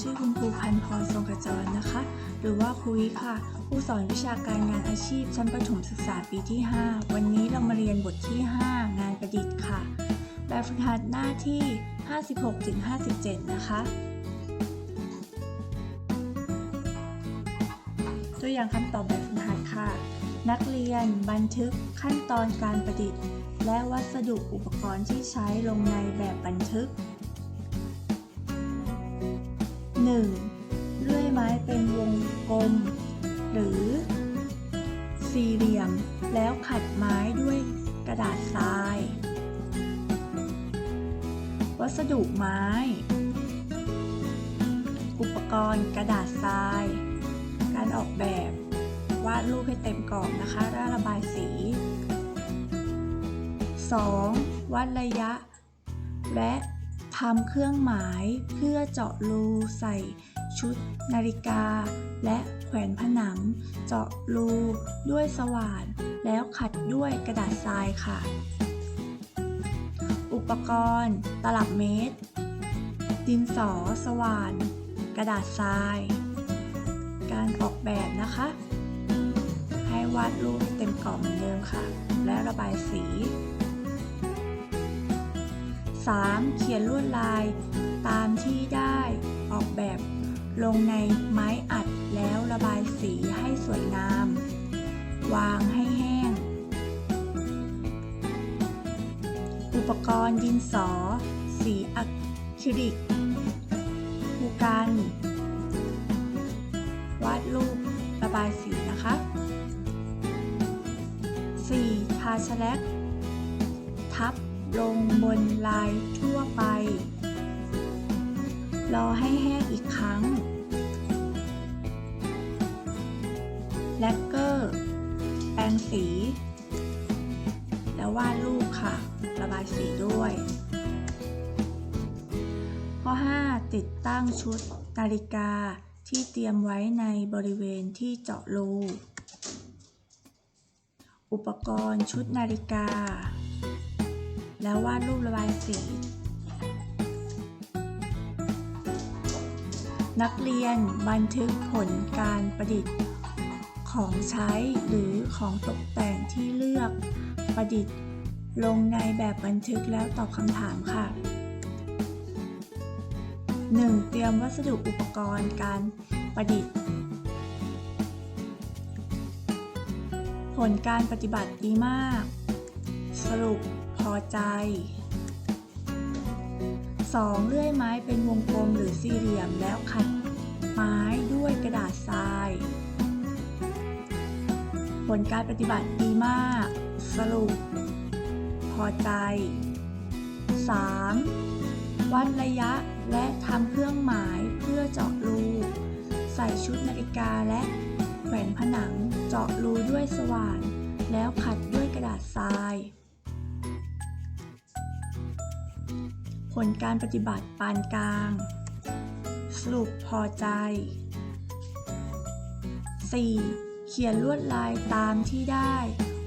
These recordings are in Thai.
ชื่อคุณครูพันพรทรงกระจรนะคะ หรือว่าครูวิค่ะผู้สอนวิชาการงานอาชีพชั้นประถมศึกษาปีที่ 5 วันนี้เรามาเรียนบทที่ 5 งานประดิษฐ์ค่ะ แบบฝึกหัดหน้าที่ 56-57 นะคะ ตัวอย่างคำตอบแบบฝึกหัดค่ะ นักเรียนบันทึกขั้นตอนการประดิษฐ์ และวัสดุอุปกรณ์ที่ใช้ลงในแบบบันทึก 1. เลื่อยไม้เป็นวงกลม หรือ สี่เหลี่ยม แล้วขัดไม้ด้วยกระดาษทราย วัสดุไม้ อุปกรณ์กระดาษทราย การออกแบบ วาดรูปให้เต็มกรอบนะคะแล้วระบายสี 2. วัดระยะ และ ทำเครื่องหมายเพื่อเจาะรูใส่ชุดนาฬิกา และแขวนผนัง เจาะรูด้วยสว่าน แล้วขัดด้วยกระดาษทรายค่ะ อุปกรณ์ ตลับเมตร ดินสอสว่าน กระดาษทราย การออกแบบนะคะ ให้วาดรูปเต็มกรอบเหมือนเดิมค่ะ และระบายสี 3. เขียนลวดลายตามที่ได้ออกแบบลงในไม้อัดแล้วระบายสีให้สวยงาม วางให้แห้ง อุปกรณ์ดินสอ สีอะคริลิกภูกัน วาดรูประบายสีนะคะ 4. ทาชแลก ลงบนลายทั่วไป รอให้แห้งอีกครั้ง แลกเกอร์ แปรงสี แล้ววาดรูปค่ะ ระบายสีด้วย ข้อ 5 ติดตั้งชุดนาฬิกาที่เตรียมไว้ในบริเวณที่เจาะรูอุปกรณ์ชุดนาฬิกา แล้ววาดรูประบายสี นักเรียนบันทึกผลการประดิษฐ์ ของใช้หรือของตกแต่งที่เลือกประดิษฐ์ ลงในแบบบันทึกแล้วตอบคำถามค่ะ 1. เตรียมวัสดุอุปกรณ์การประดิษฐ์ ผลการปฏิบัติดีมาก สรุป พอใจ 2. เลื่อยไม้เป็นวงกลมหรือสี่เหลี่ยมแล้วขัดไม้ด้วยกระดาษทราย ผลการปฏิบัติดีมาก สรุป พอใจ 3. วัดระยะและทำเครื่องหมายเพื่อเจาะรูใส่ชุดนาฬิกาและแขวนผนังเจาะรูด้วยสว่าน แล้วขัดด้วยกระดาษทราย ผลการปฏิบัติปานกลาง สรุปพอใจ 4. เขียนลวดลายตามที่ได้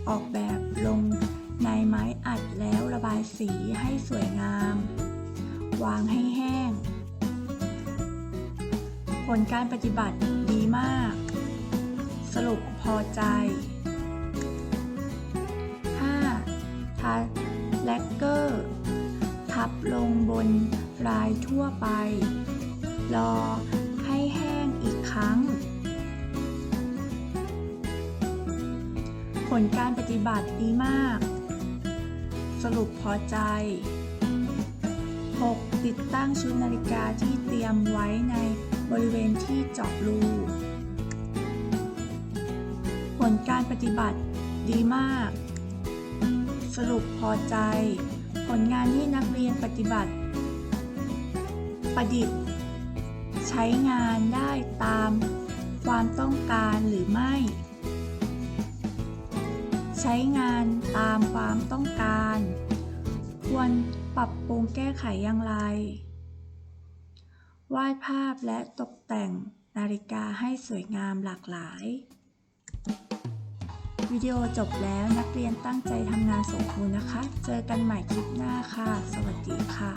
ออกแบบลงในไม้อัดแล้วระบายสีให้สวยงาม วางให้แห้ง ผลการปฏิบัติดีมาก สรุปพอใจ ทับลงบนลายทั่วไป รอให้แห้งอีกครั้ง ผลการปฏิบัติดีมาก สรุปพอใจ 6. ติดตั้งชุดนาฬิกาที่เตรียมไว้ในบริเวณที่เจาะรู ผลการปฏิบัติดีมาก สรุปพอใจ ผลงานที่นักเรียนปฏิบัติ ประดิษฐ์ ใช้งานได้ตามความต้องการหรือไม่ ใช้งานตามความต้องการ ควรปรับปรุงแก้ไขอย่างไร วาดภาพและตกแต่งนาฬิกาให้สวยงามหลากหลาย วิดีโอจบแล้วนักเรียนตั้งใจทำงานส่งครูนะคะ เจอกันใหม่คลิปหน้าค่ะ สวัสดีค่ะ